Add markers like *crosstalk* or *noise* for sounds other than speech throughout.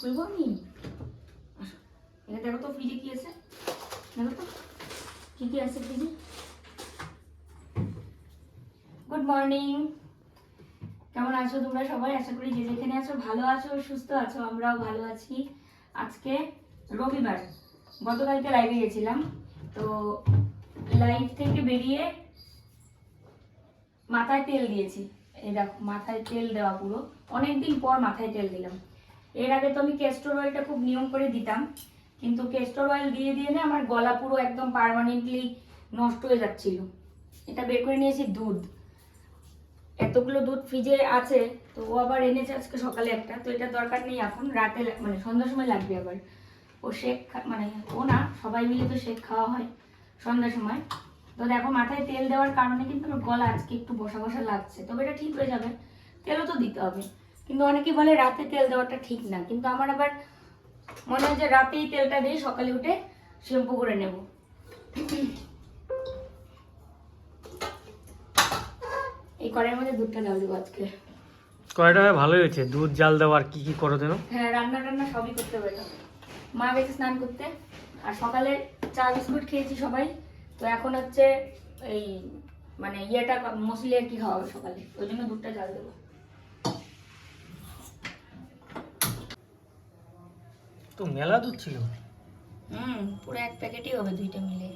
খুলবো আমি এটা দেখো তো ফ্রিজে কি আছে? দেখো তো। কি কি আছে ফ্রিজে গুড মর্নিং কেমন আছো তোমরা সবাই? আশা করি যে যেখানে আছো ভালো আছো, সুস্থ আছো, আমরাও ভালো আছি। আজকে রবিবার। গতকালকে লাইভে গেছিলাম। তো লাইভ থেকে বেরিয়ে মাথায় তেল দিয়েছি। এই দেখো, মাথায় তেল দেওয়া পুরো। অনেকদিন পর মাথায় তেল দিলাম। এর আগে তো আমি কেস্টর অয়েলটা খুব নিয়ম করে দিতাম, কিন্তু কেস্টর অয়েল দিয়ে দিয়ে না আমার গলা পুরো একদম পার্মানেন্টলি নষ্ট হয়ে যাচ্ছিল। এটা বের করে নিয়েছি দুধ। এতগুলো দুধ ফ্রিজে আছে, তো ও আবার এনেছে আজকে সকালে একটা, তো এটা দরকার নেই এখন, রাতে মানে সন্ধ্যার সময় লাগবে আবার। ও শেক মানে ও না, সবাই মিলে তো শেক খাওয়া হয় সন্ধ্যার সময়। তো দেখো মাথায় তেল দেওয়ার কারণে কিন্তু আমার গলা আজকে একটু বসা বসা লাগছে, তবে এটা ঠিক হয়ে যাবে। তেলও তো দিতে হবে। কিন্তু অনেকে বলে রাতে তেল দেওয়াটা ঠিক না কিন্তু আমার আবার মনে হয় যে রাতেই তেলটা দিয়ে সকালে উঠে শ্যাম্পু করে নেব। এই কড়াইয়ের মধ্যে দুধটা ঢাল দেবো আজকে। কয়টা ভালোই হয়েছে দুধ জাল দেওয়ার কি কি করো যেন? হ্যাঁ রান্না টান্না সবই করতে পারি মা গেছে স্নান করতে আর সকালে চা বিস্কুট খেয়েছি সবাই তো এখন হচ্ছে এই মানে ইয়েটা মশলি আর কি খাওয়া হবে সকালে? ওই জন্য দুধটা জাল দেবো। তো মেলা দুধ ছিল। হুম পুরো এক প্যাকেটই হবে দুইটা মিলে।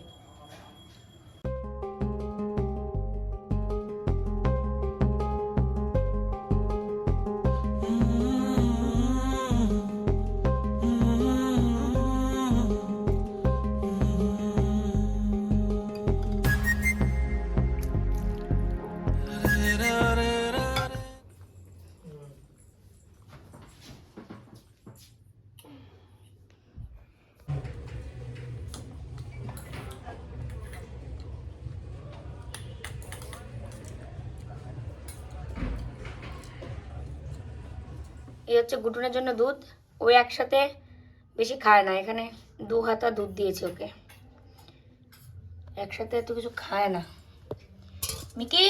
এই হচ্ছে গুটুনের জন্য দুধ। ও একসাথে বেশি খায় না, এখানে দু হাতা দুধ দিয়েছি ওকে। একসাথে এত কিছু খায় না। মিকি!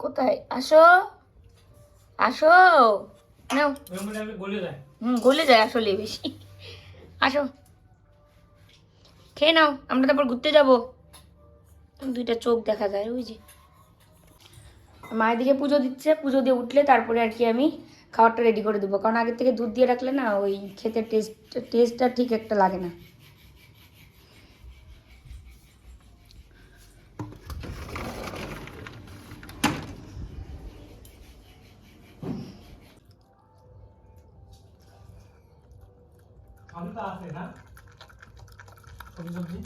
কোথায়? আসো। আসো। নাও। হুম, গলে যায় আসলে বেশি। আসো। খেয়ে নাও, আমরা তারপর ঘুরতে যাব। দুইটা চোখ দেখা যায়, ওই যে। মায়ের দিকে পুজো দিচ্ছে, পুজো দিয়ে উঠলে তারপরে আর কি আমি খাবারটা রেডি করে দেবো। কারণ আগের থেকে দুধ দিয়ে রাখলে না ওই খেতে টেস্ট টেস্টটা ঠিক একটা লাগে না। আমি তো আছে না? সবজি সবজি?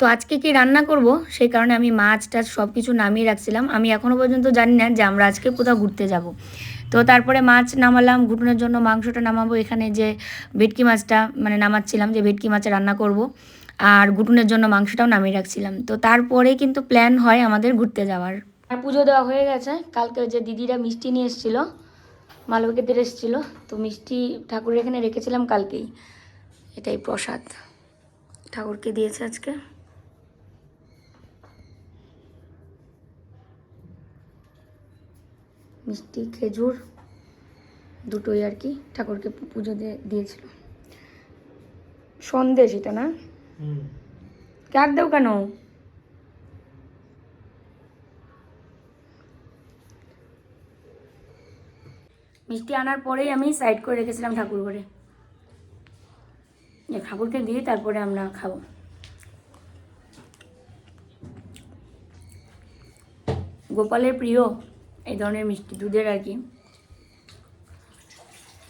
তো আজকে কি রান্না করব? সেই কারণে আমি মাছ টাছ সব কিছু নামিয়ে রাখছিলাম। আমি এখনও পর্যন্ত জানি না যে আমরা আজকে কোথাও ঘুরতে যাব। তো তারপরে মাছ নামালাম, ঘুটনের জন্য মাংসটা নামাবো। এখানে যে ভেটকি মাছটা মানে নামাচ্ছিলাম যে ভেটকি মাছে রান্না করব। আর ঘুটনের জন্য মাংসটাও নামিয়ে রাখছিলাম। তো তারপরে কিন্তু প্ল্যান হয় আমাদের ঘুরতে যাওয়ার। আর পুজো দেওয়া হয়ে গেছে। কালকে যে দিদিরা মিষ্টি নিয়ে এসেছিল মালবিকেদের এসেছিল। তো মিষ্টি ঠাকুরের এখানে রেখেছিলাম কালকেই। এটাই প্রসাদ ঠাকুরকে দিয়েছে আজকে। মিষ্টি খেজুর দুটোই আর কি ঠাকুরকে পুজো দিয়ে দিয়েছিল। সন্দেশ এটা না? কার দেও কেন? মিষ্টি আনার পরেই আমি সাইড করে রেখেছিলাম ঠাকুর ঘরে। ঠাকুরকে দিয়ে তারপরে আমরা খাব। গোপালের প্রিয় এই ধরনের মিষ্টি দুধের আর কি।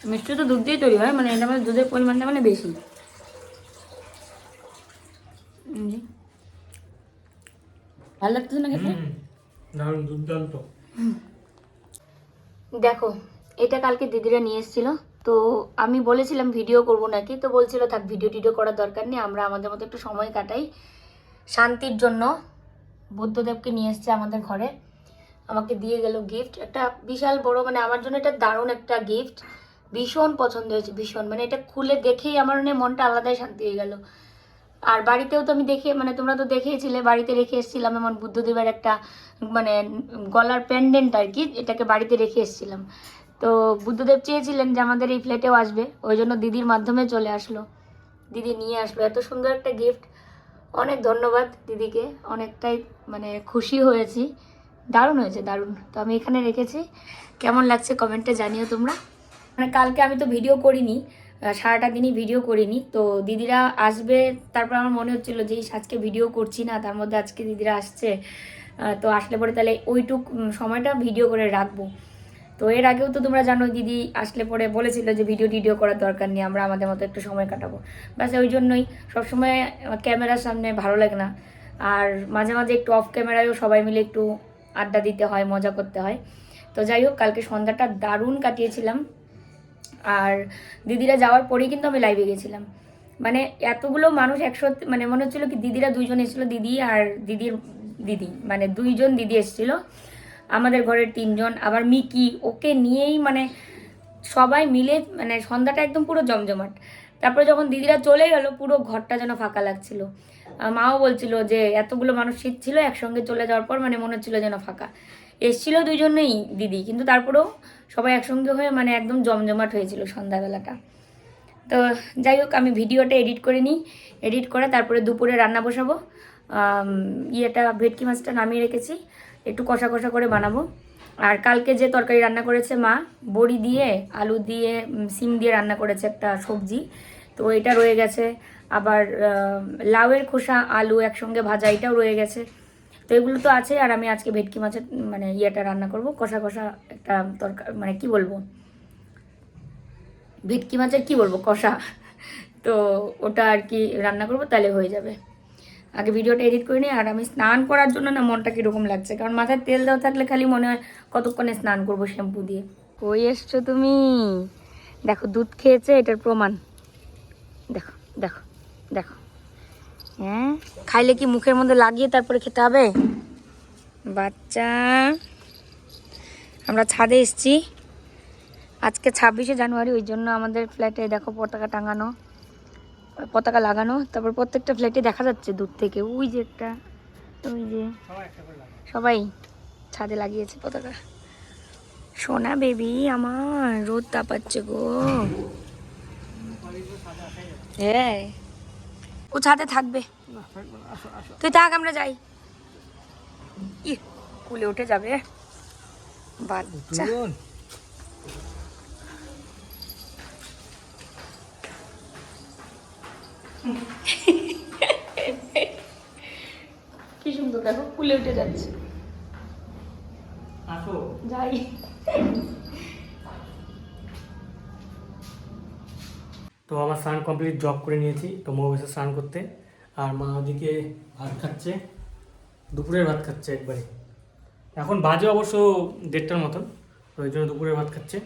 মিষ্টি তো দুধ দিয়ে তৈরি হয় মানে এটা মানে দুধের পরিমাণটা মানে বেশি। ভালো লাগতেছে না খেতে? দুর্দান্ত। দেখো এটা কালকে দিদিরা নিয়ে এসেছিল তো আমি বলেছিলাম ভিডিও করব নাকি তো বলছিল থাক ভিডিও টিডিও করার দরকার নেই আমরা আমাদের মতো একটু সময় কাটাই। শান্তির জন্য বুদ্ধদেবকে নিয়ে এসছে আমাদের ঘরে। আমাকে দিয়ে গেল গিফট একটা বিশাল বড় মানে আমার জন্য এটা দারুণ একটা গিফট ভীষণ পছন্দ হয়েছে, ভীষণ। মানে এটা খুলে দেখেই আমার মানে মনটা আলাদাই শান্তি হয়ে গেল। আর বাড়িতেও তো আমি দেখে মানে তোমরা তো দেখেছিলে, বাড়িতে রেখে এসেছিলাম এমন বুদ্ধদেবের একটা মানে গলার প্যান্ডেন্ট আর কি, এটাকে বাড়িতে রেখে এসেছিলাম। তো বুদ্ধদেব চেয়েছিলেন যে আমাদের এই ফ্ল্যাটেও আসবে, ওই জন্য দিদির মাধ্যমে চলে আসলো। দিদি নিয়ে আসলো। এত সুন্দর একটা গিফট অনেক ধন্যবাদ দিদিকে। অনেকটাই মানে খুশি হয়েছি। দারুণ হয়েছে, দারুণ। তো আমি এখানে রেখেছি। কেমন লাগছে কমেন্টে জানিও তোমরা। মানে কালকে আমি তো ভিডিও করিনি সারাটা দিনই ভিডিও করিনি। তো দিদিরা আসবে, তারপর আমার মনে হচ্ছিল যে আজকে ভিডিও করছি না, তার মধ্যে আজকে দিদিরা আসছে। তো আসলে পরে তাহলে ওইটুক সময়টা ভিডিও করে রাখব। তো এর আগেও তো তোমরা জানো দিদি আসলে পরে বলেছিল যে ভিডিও টিডিও করার দরকার নেই, আমরা আমাদের মতো একটু সময় কাটাবো। ব্যাস, ওই জন্যই সবসময় ক্যামেরার সামনে ভালো লাগে না। আর মাঝে মাঝে একটু অফ ক্যামেরায়ও সবাই মিলে একটু আড্ডা দিতে হয়, মজা করতে হয়। তো যাই হোক, কালকে সন্ধ্যাটা দারুণ কাটিয়েছিলাম। আর দিদিরা যাওয়ার পরেই কিন্তু আমি লাইভে গেছিলাম। মানে এতগুলো মানুষ একসাথে মানে মনে হচ্ছিল কি দিদিরা দুইজন এসেছিল, দিদি আর দিদির দিদি মানে দুইজন দিদি এসেছিল। আমাদের ঘরের তিনজন, আবার মিকি, ওকে নিয়েই মানে সবাই মিলে মানে সন্ধ্যাটা একদম পুরো জমজমাট। তারপরে যখন দিদিরা চলে গেল, পুরো ঘরটা যেন ফাঁকা লাগছিল। মাও বলছিল যে এতগুলো মানুষ শীত ছিল একসঙ্গে চলে যাওয়ার পর মানে মনে হচ্ছিল যেন ফাঁকা। এসছিল দুজনেই দিদি, কিন্তু তারপরেও সবাই একসঙ্গে হয়ে মানে একদম জমজমাট হয়েছিল সন্ধ্যাবেলাটা। তো যাই হোক, আমি ভিডিওটা এডিট করে নিই, এডিট করে তারপরে দুপুরে রান্না বসাবো। ইয়েটা, ভেটকি মাছটা নামিয়ে রেখেছি, একটু কষা কষা করে বানাবো। আর কালকে যে তরকারি রান্না করেছে মা, বড়ি দিয়ে, আলু দিয়ে সিম দিয়ে রান্না করেছে একটা সবজি, তো এটা রয়ে গেছে। আবার লাউয়ের খোসা, আলু একসঙ্গে ভাজা, এটাও রয়ে গেছে। তো এগুলো তো আছে, আর আমি আজকে ভেটকি মাছের মানে ইয়েটা রান্না করব। কষা কষা একটা তরকার মানে কি বলব? ভেটকি মাছের কি বলব, কষা। তো ওটা আর কি রান্না করব, তাহলে হয়ে যাবে। আগে ভিডিওটা এডিট করে নিই আর আমি স্নান করার জন্য না মনটা কীরকম লাগছে? কারণ মাথায় তেল দেওয়া থাকলে খালি মনে হয় কতক্ষণে স্নান করব শ্যাম্পু দিয়ে। কই এসছো তুমি? দেখো, দুধ খেয়েছে, এটার প্রমাণ। দেখো দেখো। দেখো। হ্যাঁ? খাইলে কি মুখের মধ্যে লাগিয়ে তারপরে খেতে হবে? বাচ্চা। আমরা ছাদে এসছি। আজকে ছাব্বিশে জানুয়ারি, ওই জন্য আমাদের ফ্ল্যাটে দেখো পতাকা টাঙানো, পতাকা লাগানো। তারপর প্রত্যেকটা ফ্ল্যাটে দেখা যাচ্ছে দূর থেকে। ওই যে একটা, ওই যে সবাই ছাদে লাগিয়েছে পতাকা। সোনা বেবি আমার, রোদ তাপাচ্ছে গো। হ্যাঁ। ও ছাদে থাকবে। তুই থাক আমরা যাই। ই কুলে উঠে যাবে। বাচ্চা। কি সুন্দর দেখো কুলে উঠে যাচ্ছে। আসো। যাই। তো আমার স্নান কমপ্লিট জব করে নিয়েছি, তো মৌ এসে স্নান করতে। আর মা ওদিকে ভাত খাচ্ছে, দুপুরের ভাত খাচ্ছে একবারে। এখন বাজে অবশ্য দেড়টার মতন, তো ওই জন্য দুপুরের ভাত খাচ্ছে।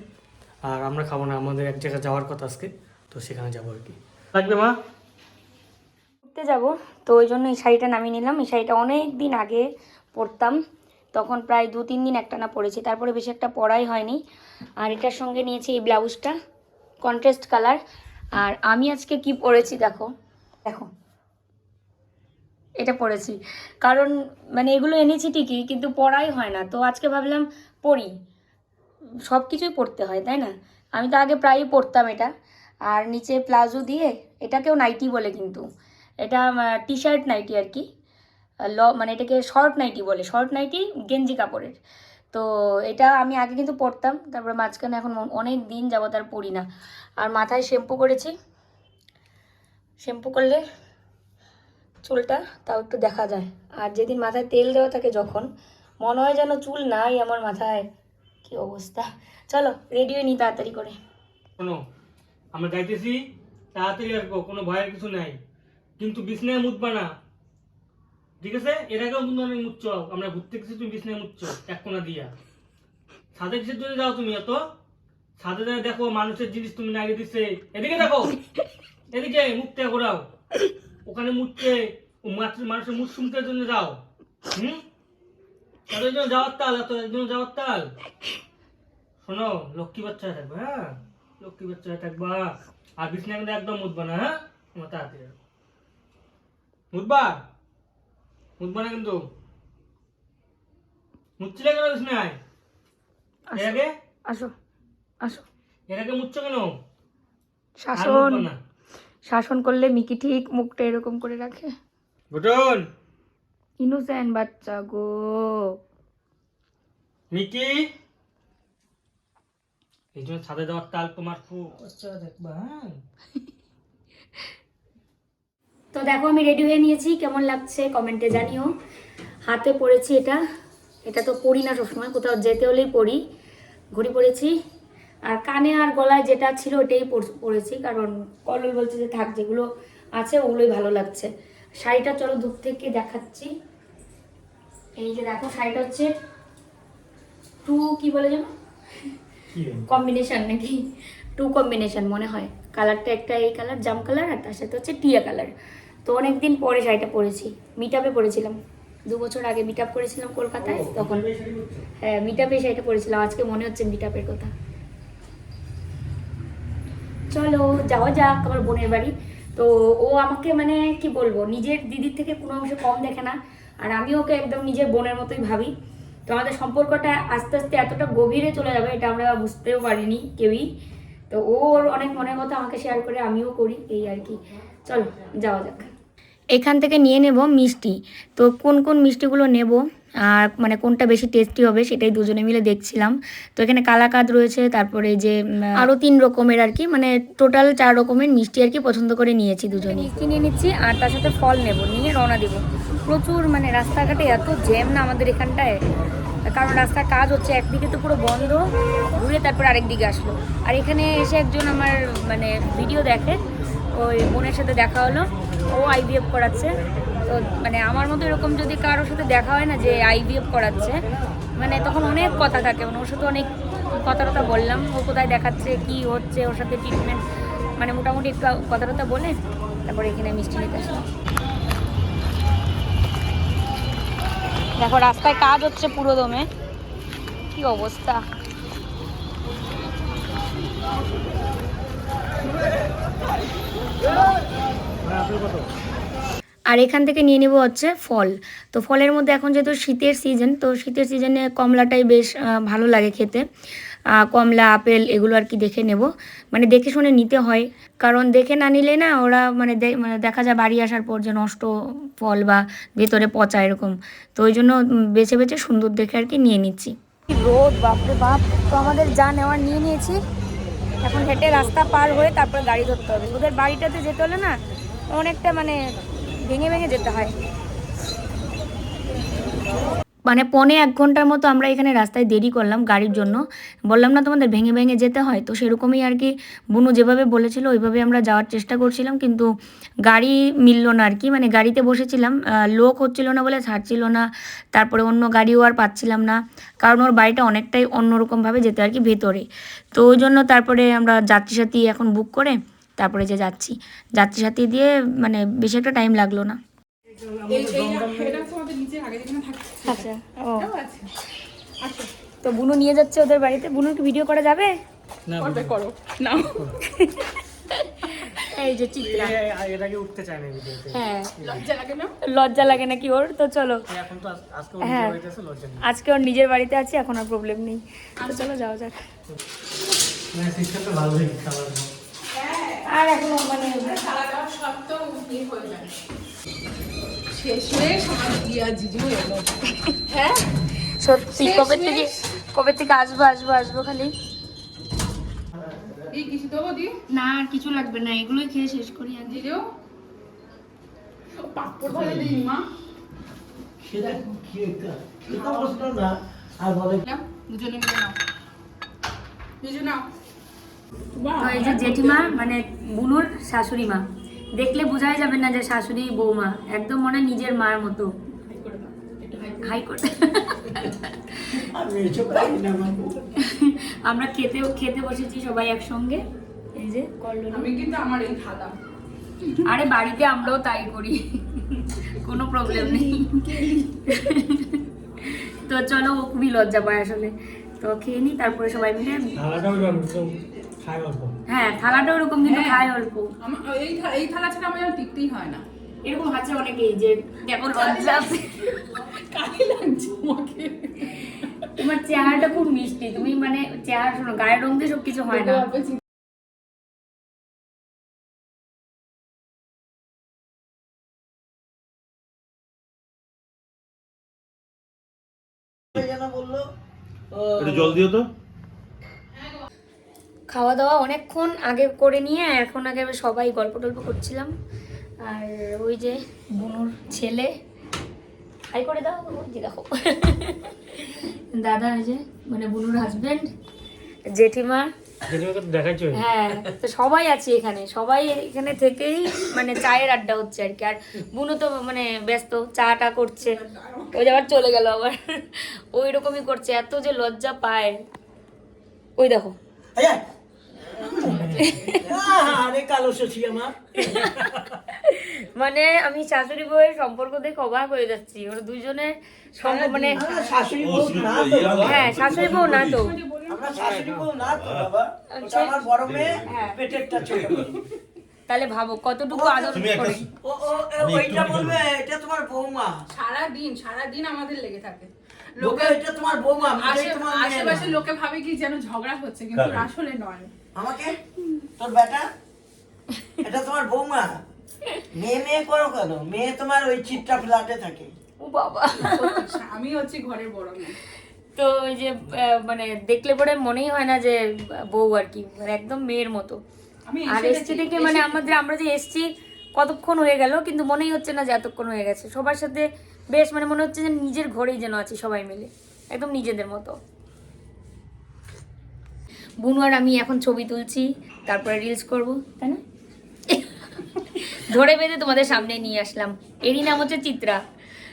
আর আমরা খাব না, আমাদের এক জায়গায় যাওয়ার কথা আজকে, তো সেখানে যাব আর কি। লাগবে মা? ঘুরতে যাব, তো ওই জন্য এই শাড়িটা নামিয়ে নিলাম। এই শাড়িটা অনেক দিন আগে পরতাম, তখন প্রায় দু তিন দিন একটা না পরেছি, তারপরে বেশি একটা পরাই হয়নি। আর এটার সঙ্গে নিয়েছি এই ব্লাউজটা কন্ট্রাস্ট কালার আর আমি আজকে কি পরেছি দেখো। দেখো। এটা পরেছি কারণ মানে এগুলো এনেছি ঠিকই, কিন্তু পরাই হয় না। তো আজকে ভাবলাম পরি সব কিছুই পরতে হয়, তাই না? আমি তো আগে প্রায়ই পরতাম এটা। আর নিচে প্লাজো দিয়ে, এটাকেও নাইটি বলে কিন্তু। এটা টি শার্ট নাইটি আর কি। ল মানে এটাকে শর্ট নাইটি বলে। শর্ট নাইটি, গেঞ্জি কাপড়ের। তো এটা আমি আগে কিন্তু পরতাম তারপরে মাঝখানে এখন অনেক দিন যাবত আর পরি না। আর মাথায় শ্যাম্পু করেছি। শ্যাম্পু করলে চুলটা তাও একটু দেখা যায়। আর যেদিন মাথায় তেল দেওয়া থাকে যখন, মনে হয় যেন চুল নাই আমার মাথায়। কি অবস্থা। চলো রেডি হয়ে নি তাড়াতাড়ি করে। শোনো আমরা যাইতেছি তাড়াতাড়ি আসব কোনো ভয়ের কিছু নাই। কিন্তু বিছনায় মুতবা না। ঠিক আছে? এর আগেও কিন্তু অনেক মুচ্ছ আমরা ঘুরতে গেছি, তুমি বিছনায় মুচ্ছ এক কোনা দিয়া। ছাদে কিসের জন্য যাও তুমি এত? ছাদে দেখো মানুষের জিনিস তুমি নাগে দিচ্ছে এদিকে দেখো! এদিকে মুখটা ঘোরাও ওখানে মুখতে মানুষের মুখ শুনতে জন্য যাও। হুম? তাদের জন্য যাওয়ার তাল, এত জন্য যাওয়ার তাল। শোনো, লক্ষ্মী বাচ্চা থাকবে হ্যাঁ? লক্ষ্মী বাচ্চা থাকবা। আর বিছনা কিন্তু একদম মুতবা না হ্যাঁ? আমার তাড়াতাড়ি। মুদবা মুদবা না কিন্তু। মুচ্ছিলে কেন বিছনায় এর আগে আসো আসো। এর আগে মুচ্ছ কেন? শাসন শাসন করলে মিকি ঠিক মুখটা এরকম করে রাখে। ঘটন। ইনোসেন্ট বাচ্চা গো। মিকি? এই জন্য ছাদে দেওয়ার তাল তোমার খুব। আচ্ছা দেখবা হ্যাঁ। *laughs* তো দেখো আমি রেডি হয়ে নিয়েছি। কেমন লাগছে কমেন্টে জানিও। হাতে পরেছি এটা। এটা তো পরি না সবসময় কোথাও যেতে হলেই পরি ঘড়ি পরেছি আর কানে আর গলায় যেটা ছিল ওটাই পরেছি কারণ কলল বলছে যে থাক যেগুলো আছে ওগুলোই ভালো লাগছে। শাড়িটা চলো দূর থেকে দেখাচ্ছি। এই যে দেখো শাড়িটা হচ্ছে টু কি বলে যেন? কম্বিনেশন নাকি? টু কম্বিনেশন মনে হয়। কালারটা একটা এই কালার জাম কালার আর তার সাথে হচ্ছে টিয়া কালার তো অনেকদিন পরে শাড়িটা পরেছি মিট আপে পরেছিলাম। দু বছর আগে মিট আপ করেছিলাম কলকাতায় তখন। হ্যাঁ মিট আপে শাড়িটা পরেছিলাম আজকে মনে হচ্ছে মিট আপের কথা। চলো যাওয়া যাক আমার বোনের বাড়ি। তো ও আমাকে মানে কি বলব নিজের দিদির থেকে কোনো অংশ কম দেখে না আর আমি ওকে একদম নিজের বোনের মতোই ভাবি। তো আমাদের সম্পর্কটা আস্তে আস্তে এতটা গভীরে চলে যাবে এটা আমরা বুঝতেও পারিনি কেউই। তো ও ওর অনেক মনের কথা আমাকে শেয়ার করে আমিও করি এই আর কি। চলো যাওয়া যাক। এখান থেকে নিয়ে নেব মিষ্টি। তো কোন কোন মিষ্টিগুলো নেব? আর মানে কোনটা বেশি টেস্টি হবে সেটাই দুজনে মিলে দেখছিলাম। তো এখানে কালাকাদ রয়েছে, তারপরে যে আরও তিন রকমের আর কি মানে টোটাল চার রকমের মিষ্টি আর কি পছন্দ করে নিয়েছি দুজনে। মিষ্টি নিয়ে নিচ্ছি, আর তার সাথে ফল নেব, নিয়ে রওনা দেবো। প্রচুর মানে রাস্তাঘাটে এত জ্যাম না আমাদের এখানটায়। কারণ রাস্তার কাজ হচ্ছে একদিকে তো পুরো বন্ধ, ঘুরে তারপর আরেকদিকে আসলো আর এখানে এসে একজন আমার মানে ভিডিও দেখে ওই বোনের সাথে দেখা হলো, ও আইভিএফ করাচ্ছে। তো মানে আমার মতো এরকম যদি কারোর সাথে দেখা হয় না যে আইভিএফ করাচ্ছে মানে তখন অনেক কথা থাকে। মানে ওর সাথে অনেক কথা টথা বললাম, ও কোথায় দেখাচ্ছে, কি হচ্ছে, ওর সাথে ট্রিটমেন্ট মানে মোটামুটি একটু কথা টথা বলে তারপরে এখানে মিষ্টি নিতে আসলাম। দেখো, রাস্তায় কাজ হচ্ছে পুরো দমে কি অবস্থা? আর এখান থেকে নিয়ে নেব হচ্ছে ফল। তো ফলের মধ্যে এখন যেহেতু শীতের সিজন তো শীতের সিজনে কমলাটাই বেশ ভালো লাগে খেতে। কমলা, আপেল এগুলো আর কি দেখে নেব। মানে দেখে শুনে নিতে হয়। কারণ দেখে না নিলে না ওরা মানে মানে দেখা যায় বাড়ি আসার পর যে নষ্ট ফল বা ভেতরে পচা এরকম। তো ওই জন্য বেছে বেছে সুন্দর দেখে আর কি নিয়ে নিচ্ছি। রোদ, বাপরে বাপ। তো আমাদের যা নেওয়ার নিয়ে নিয়েছি। এখন হেঁটে রাস্তা পার হয়ে তারপরে গাড়ি ধরতে হবে। ওদের বাড়িটাতে যেতে হলে না অনেকটা মানে ভেঙে ভেঙে যেতে হয়। মানে পৌনে এক ঘণ্টার মতো আমরা এখানে রাস্তায় দেরি করলাম গাড়ির জন্য। বললাম, না, তোমাদের ভেঙে ভেঙে যেতে হয়। তো সেরকমই আর কি বুনু যেভাবে বলেছিল, ওইভাবে আমরা যাওয়ার চেষ্টা করছিলাম, কিন্তু গাড়ি মিলল না আর কি। মানে গাড়িতে বসেছিলাম লোক হচ্ছিল না বলে ছাড়ছিল না, তারপরে অন্য গাড়িও আর পাচ্ছিলাম না, কারণ ওর বাড়িটা অনেকটাই অন্যরকমভাবে যেতে আর কি ভেতরে। তো ওই জন্য তারপরে আমরা যাত্রী সাথী এখন বুক করে তারপরে যে যাচ্ছি। যাত্রী সাথী দিয়ে মানে বেশি একটা টাইম লাগল না। আচ্ছা ও। তো বুনু নিয়ে যাচ্ছে ওদের বাড়িতে। বুনুর কি ভিডিও করা যাবে? না করো। না *laughs* এই যে চিত্রা। এর আগে উঠতে চায় না ভিডিওতে হ্যাঁ। লজ্জা লাগে না? লজ্জা লাগে নাকি ওর? তো চলো। এখন তো আজ- আজকে হ্যাঁ। উঠতে হইতেছে লজ্জা নেই। আজকে ওর নিজের বাড়িতে আছি এখন আর প্রবলেম নেই। তো চলো যাও যাক। না ভালো হয়ে গেছে আমার আর এখনও মানে সারা সত্ত্বেও ইয়ে হয়ে যায় শেষ হয়ে দিয়া জিজু এলো হ্যাঁ? সত্যি কবে থেকে কবে থেকে আসব আসব আসব খালি? এই কিছু দেবো দি? না আর কিছু লাগবে না এগুলোই খেয়ে শেষ করি আগে জিজু? পাপড় ভালো দিই মা। সেটা না আর বলে দুজনে মিলে নাও। জিজু নাও। এই যে জেঠিমা মানে বুনুর শাশুড়ি মা। দেখলে বোঝাই যাবে না যে শাশুড়ি বৌমা একদম মনে হয় নিজের মার মতো। হাই করে আমরা খেতে খেতে বসেছি সবাই একসঙ্গে এই যে আমি কিন্তু আমার এই খালা আরে বাড়িতে আমরাও তাই করি কোনো প্রবলেম নেই। তো চলো ও খুবই লজ্জা পায় আসলে। তো খেয়ে নি তারপরে সবাই মিলে হ্যাঁ থালাটা ওরকম কিন্তু হ্যাঁ। খায় অল্প। এই এই থালা ছাড়া আমার টিকতেই হয় না। এরকম আছে অনেকেই যে দেখো লজ্জা আছে। কাকে লাগছে। আমাকে তোমার চেহারাটা খুব মিষ্টি তুমি মানে চেহারা শোনো গায়ের রং দিয়ে সব কিছু হয় না। একটু জল দিও তো। খাওয়া দাওয়া অনেকক্ষণ আগে করে নিয়ে এখন আগে সবাই গল্প টল্প করছিলাম। আর ওই যে বুনুর ছেলে। হাই করে দাও যে দেখো। দাদা ওই যে মানে বুনুর হাজবেন্ড জেঠিমা। হ্যাঁ তো সবাই আছে এখানে। সবাই এখানে থেকেই মানে চায়ের আড্ডা হচ্ছে আর কি। আর বুনু তো মানে ব্যস্ত চাটা করছে। ওই যে আবার চলে গেল আবার। ওই রকমই করছে। এত যে লজ্জা পায়। ওই দেখো এই আয়। আরে কালো শশী আমার মানে আমি শাশুড়ি বউয়ের সম্পর্ক দেখে অবাক হয়ে যাচ্ছি। ওরা দুজনের সম্পর্ক মানে শাশুড়ি বউ না তো। বাবা। হ্যাঁ শাশুড়ি বউ না তো। আমরা শাশুড়ি বউ না তো বাবা। ওটা আমার বড় মেয়ে হ্যাঁ। পেটেরটা ছোট তাহলে ভাবো কতটুকু আদর করে? ওইটা বলবে এটা তোমার বৌমা। সারা দিন সারা দিন আমাদের লেগে থাকে। লোকে এটা তোমার বৌমা আশেপাশে লোকে ভাবে কি যেন ঝগড়া হচ্ছে কিন্তু আসলে নয়। আমাকে? তোর বেটা? এটা তোমার বৌমা? মেয়ে মেয়ে করো কেন? মেয়ে তোমার ওই চিত্রা ফ্ল্যাটে থাকে। ও বাবা। আমি হচ্ছে ঘরের বড় মেয়ে। তো ওই যে মানে দেখলে পরে মনেই হয় না যে বউ আর কি মানে একদম মেয়ের মতো। আমি আর এসছি দেখে মানে আমাদের আমরা যে এসছি কতক্ষণ হয়ে গেল কিন্তু মনেই হচ্ছে না যে এতক্ষণ হয়ে গেছে। সবার সাথে বেশ মানে মনে হচ্ছে যে নিজের ঘরেই যেন আছি সবাই মিলে। একদম নিজেদের মতো। বুনু আর আমি এখন ছবি তুলছি তারপরে রিলস করব তাই না? ধরে বেঁধে তোমাদের সামনে নিয়ে আসলাম। এরই নাম হচ্ছে চিত্রা।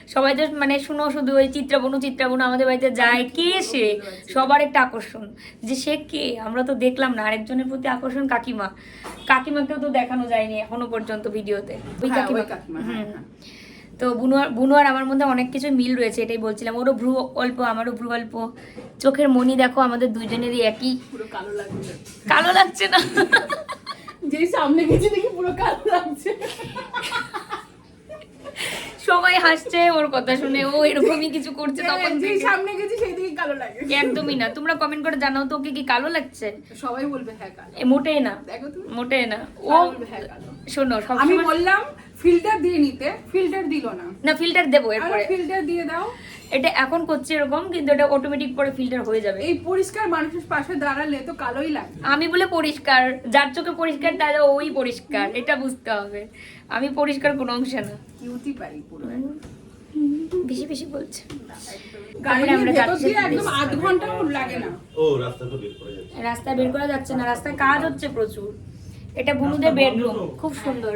সবাই তো মানে শুনো শুধু ওই চিত্রা বনু চিত্রা বনু আমাদের বাড়িতে যায়। কে সে? সবার একটা আকর্ষণ। যে সে কে? আমরা তো দেখলাম না আরেকজনের প্রতি আকর্ষণ কাকিমা। কাকিমাকেও তো দেখানো যায়নি এখনও পর্যন্ত ভিডিওতে। ওই হ্যাঁ, কাকিমা। হ্যাঁ, হুম। তো বুনু আর- বুনু আর আমার মধ্যে অনেক কিছু মিল রয়েছে এটাই বলছিলাম। ওরও ভ্রু অল্প আমারও ভ্রু অল্প। চোখের মনি দেখো আমাদের দুজনেরই একই। পুরো কালো লাগছে। কালো লাগছে না? যেই সামনে গেছি দেখি পুরো কালো লাগছে। সবাই হাসছে ওর কথা শুনে ও এরকমই কিছু করছে তখন যেই সামনে গেছি সেই দিকে কালো লাগে। একদমই না। তোমরা কমেন্ট করে জানাও তো ওকে কি কালো লাগছে? সবাই বলবে হ্যাঁ কালো। মোটেই না। দেখো তুমি। মোটেই না। ও হ্যাঁ কালো। শোনো আমি বললাম ফিল্টার দিয়ে নিতে ফিল্টার দিল না। না ফিল্টার দেবো এরপরে। ফিল্টার দিয়ে দাও। এটা এখন করছে এরকম কিন্তু এটা অটোমেটিক পরে ফিল্টার হয়ে যাবে। এই পরিষ্কার মানুষের পাশে দাঁড়ালে তো কালোই লাগে আমি বলে পরিষ্কার যার চোখে পরিষ্কার তাহলে ওই পরিষ্কার এটা বুঝতে হবে। আমি পরিষ্কার কোনো অংশে না। কিউটি পাই পুরো। বেশি বেশি বলছে। গাড়ি আমরা যাচ্ছি একদম আধ ঘন্টাও লাগে না। ও রাস্তা তো বের করে যাচ্ছে। রাস্তায় বের করা যাচ্ছে না রাস্তায় কাজ হচ্ছে প্রচুর। এটা বুনুদের বেডরুম খুব সুন্দর।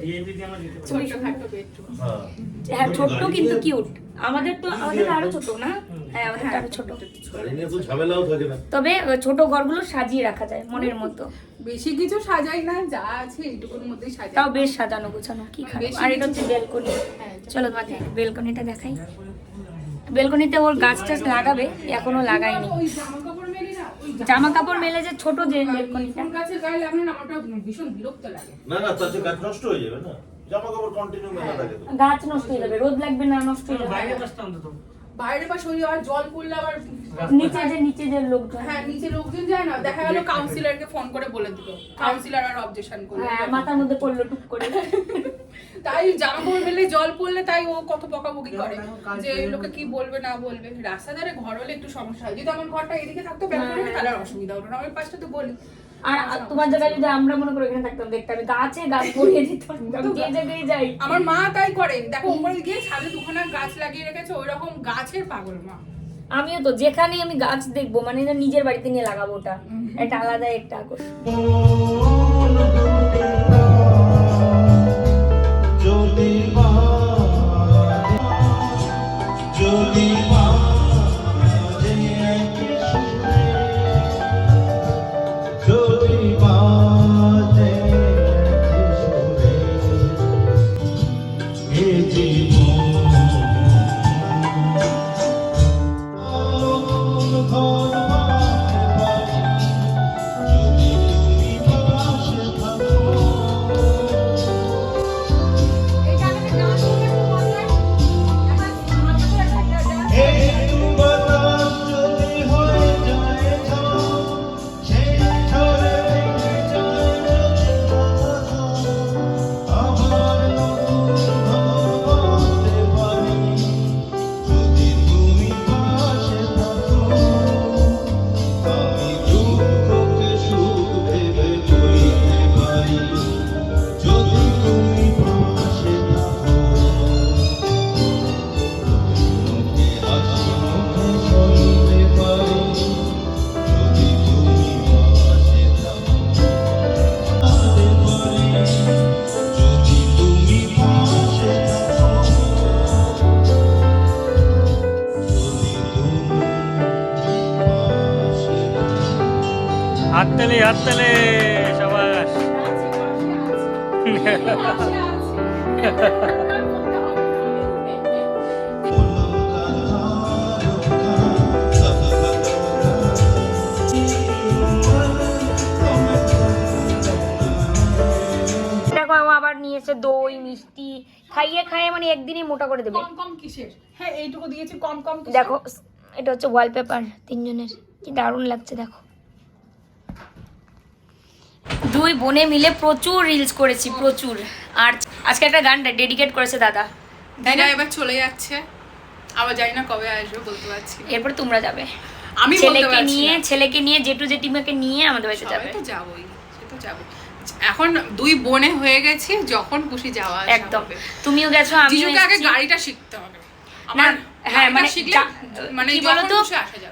ভিআইপি দিয়ে আমরা যেতে পারি। ছোট খাটো বেডরুম হ্যাঁ। হ্যাঁ ছোট্ট কিন্তু কিউট আমাদের তো আমাদের আরও ছোট না? হ্যাঁ আমাদের আরও ছোট। গাড়ি নিয়ে তো ঝামেলাও থাকে না। তবে ছোট ঘরগুলো সাজিয়ে রাখা যায় মনের মতো। বেশি কিছু সাজাই না যা আছে এইটুকুর মধ্যেই সাজাই। তাও বেশ সাজানো গোছানো কি খারাপ। আর এটা হচ্ছে বেলকনি হ্যাঁ, চলো তোমাকে বেলকনিটা দেখাই। বেলকনিতে ওর গাছ টাছ লাগাবে এখনও লাগায়নি। জামা কাপড় মেলি যে ছোট যে বেলকনিটা ফুল গাছের গায়ে লাগানো না আমারটা ভীষণ বিরক্ত লাগে। না না তাতে গাছ নষ্ট হয়ে যাবে না? জামা কাপড় কন্টিনিউ মেলা থাকে গাছ নষ্ট হয়ে যাবে রোদ লাগবে না নষ্ট হয়ে যাবে। বাইরে বসতে অন্তত বাইরে বা শরীর আর জল পড়লে আবার নিচে যে নিচে যে লোকজন। হ্যাঁ নিচে লোকজন যায় না। দেখা গেল কাউন্সিলরকে ফোন করে বলে দিল। কাউন্সিলর আর অবজেকশন করল। হ্যাঁ মাথার মধ্যে পড়ল টুক করে। *laughs* তাই জামা কাপড় মেলে জল পড়লে তাই ও কত বকাবকি করে। যে লোকে কি বলবে না বলবে। রাস্তা ধারে ঘর হলে একটু সমস্যা হয়। যদি আমার ঘরটা এদিকে থাকতো ব্যালকনি তাহলে অসুবিধা হতো না। আমি পাশটা তো বলি আর আর তোমার জায়গায় যদি আমরা মনে করি এখানে থাকতাম দেখতে আমি গাছে গাছ পড়িয়ে দিতাম যে জায়গায় যাই। আমার মা তাই করে। দেখো উপরে গিয়ে ছাদে দুখানা গাছ লাগিয়ে রেখেছে ওই রকম গাছের পাগল মা। আমিও তো যেখানে আমি গাছ দেখব মানে নিজের বাড়িতে নিয়ে লাগাবো ওটা। এটা আলাদা একটা আকর্ষণ। এসে দই মিষ্টি খাইয়ে খাইয়ে মানে একদিনই মোটা করে দেবে। কম কম কিসের? হ্যাঁ এইটুকু দিয়েছি কম কম দেখো এটা হচ্ছে ওয়ালপেপার তিনজনের। কি দারুণ লাগছে দেখো। দুই বোনে মিলে প্রচুর রিলস করেছি প্রচুর। আর আজকে একটা গান ডেডিকেট করেছে দাদা। তাই না? এবার চলে যাচ্ছে। আবার জানি না কবে আসবে বলতে পারছি এরপর তোমরা যাবে। আমি ছেলেকে নিয়ে ছেলেকে নিয়ে জেঠু জেঠিমাকে নিয়ে আমাদের বাড়িতে যাবে। তো যাবোই সে তো যাব এখন দুই বোনে হয়ে গেছি যখন খুশি যাওয়া একদম। তুমিও গেছো আমি আগে গাড়িটা শিখতে হবে। আমার হ্যাঁ মানে মানে কি বলতো?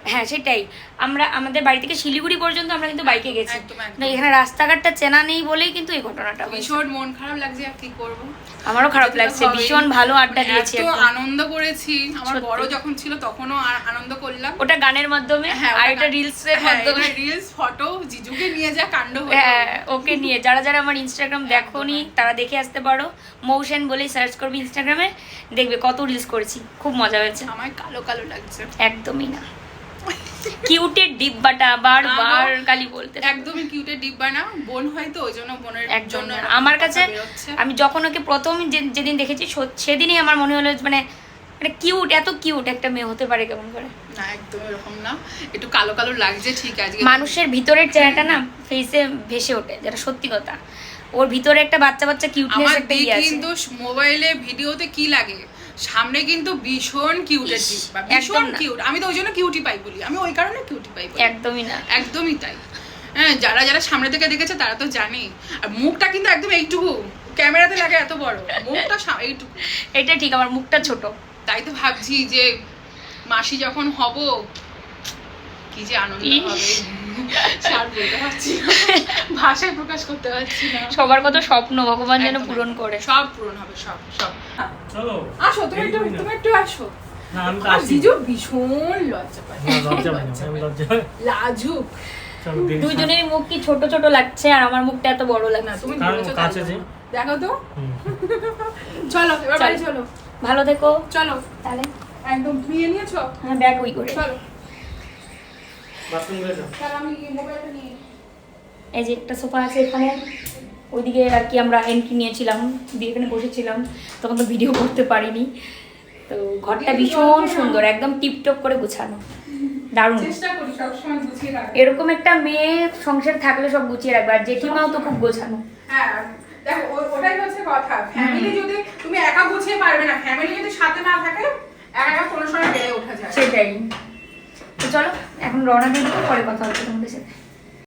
হ্যাঁ সেটাই। আমরা আমাদের বাড়ি থেকে শিলিগুড়ি পর্যন্ত আমরা কিন্তু বাইকে গেছি। একদম। এখানে রাস্তাঘাটটা চেনা নেই বলেই কিন্তু এই ঘটনাটা ভীষণ মন খারাপ লাগছে আর কি করব? আমারও খারাপ লাগছে ভীষণ ভালো আড্ডা দিয়েছি এত আনন্দ করেছি আমার বড় যখন ছিল তখনও আর- আনন্দ করলাম। ওটা গানের মাধ্যমে হ্যাঁ আর এটা রিলস এর মাধ্যমে। রিলস ফটো জিজুকে নিয়ে যা কাণ্ড হলো। হ্যাঁ ওকে নিয়ে। যারা যারা আমার ইনস্টাগ্রাম দেখোনি তারা দেখে আসতে পারো। মৌসেন বলেই সার্চ করবে ইনস্টাগ্রামে দেখবে কত রিলস করেছি। খুব মজা হয়েছে। আমার কালো কালো লাগছে। একদমই না। কিউটের ডিব্বাটা বারবার কালি বলতে একদমই কিউটের ডিব্বা না বোন হয়তো ওই জন্য বোনের একদম জন্য আমার কাছে আমি যখন ওকে প্রথম যেদিন দেখেছি সেদিনই আমার মনে হলো যে মানে কিউট এত কিউট একটা মেয়ে হতে পারে কেমন করে। না একদম এরকম না একটু কালো কালো লাগছে ঠিক আজকে। মানুষের ভিতরের চেহারাটা না ফেসে ভেসে ওঠে যেটা সত্যি কথা। ওর ভিতরে একটা বাচ্চা বাচ্চা কিউটনেস একটা আছে। কিন্তু মোবাইলে ভিডিওতে কি লাগে? সামনে কিন্তু ভীষণ ডিব্বা ভীষণ কিউট আমি তো ওই জন্য কিউটি পাই বলি। আমি ওই কারণে কিউটি পাই বলি। একদমই না। একদমই তাই। হ্যাঁ যারা যারা সামনে থেকে দেখেছে তারা তো জানে। আর মুখটা কিন্তু একদম এইটুকু। ক্যামেরাতে লাগে এত বড়। মুখটা এইটুকু। এটা ঠিক আমার মুখটা ছোট। তাই তো ভাবছি যে মাসি যখন হব কি যে আনন্দ হবে। *laughs* *laughs* ভাষায় প্রকাশ করতে পারছি না। সবার কত স্বপ্ন ভগবান যেন পূরণ করে। সব পূরণ হবে সব সব। চলো আসো তুমি একটু তুমি একটু আসো। না আমি তো আর আসি জিজু ভীষণ লজ্জা পায়। না, লজ্জা পাই না, আমি লজ্জা পাই। লাজুক। চলো দেখি। মুখ কি ছোট ছোট লাগছে আর আমার মুখটা এত বড় লাগছে? তুমি। দেখো তো। *laughs* চলো এবার বাড়ি চলো। ভালো থেকো। চলো। তাহলে? একদম নিয়েছো? হ্যাঁ ব্যাগ ওই করে। চলো বাথরুম গেলে যাও। তাহলে আমি মোবাইলটা নিয়ে নিই। এই যে একটা সোফা আছে এখানে। ওইদিকে আর কি আমরা এন্ট্রি নিয়েছিলাম দিয়ে এখানে বসেছিলাম। তখন তো ভিডিও করতে পারিনি। তো ঘরটা ভীষণ সুন্দর একদম টিপটপ করে গোছানো। দারুণ। চেষ্টা করি সবসময় গুছিয়ে রাখতে এরকম একটা মেয়ে সংসার থাকলে সব গুছিয়ে রাখবে আর জেঠিমাও তো খুব গোছানো। হ্যাঁ দেখো ওটাই হচ্ছে কথা। ফ্যামিলি যদি তুমি একা গুছিয়ে পারবে না ফ্যামিলি যদি সাথে না থাকে একা একা কোনো সময় বেড়ে ওঠা যায়। সেটাই। তো চলো এখন রওনা দিয়ে দেবো পরে কথা হচ্ছে তোমাদের সাথে।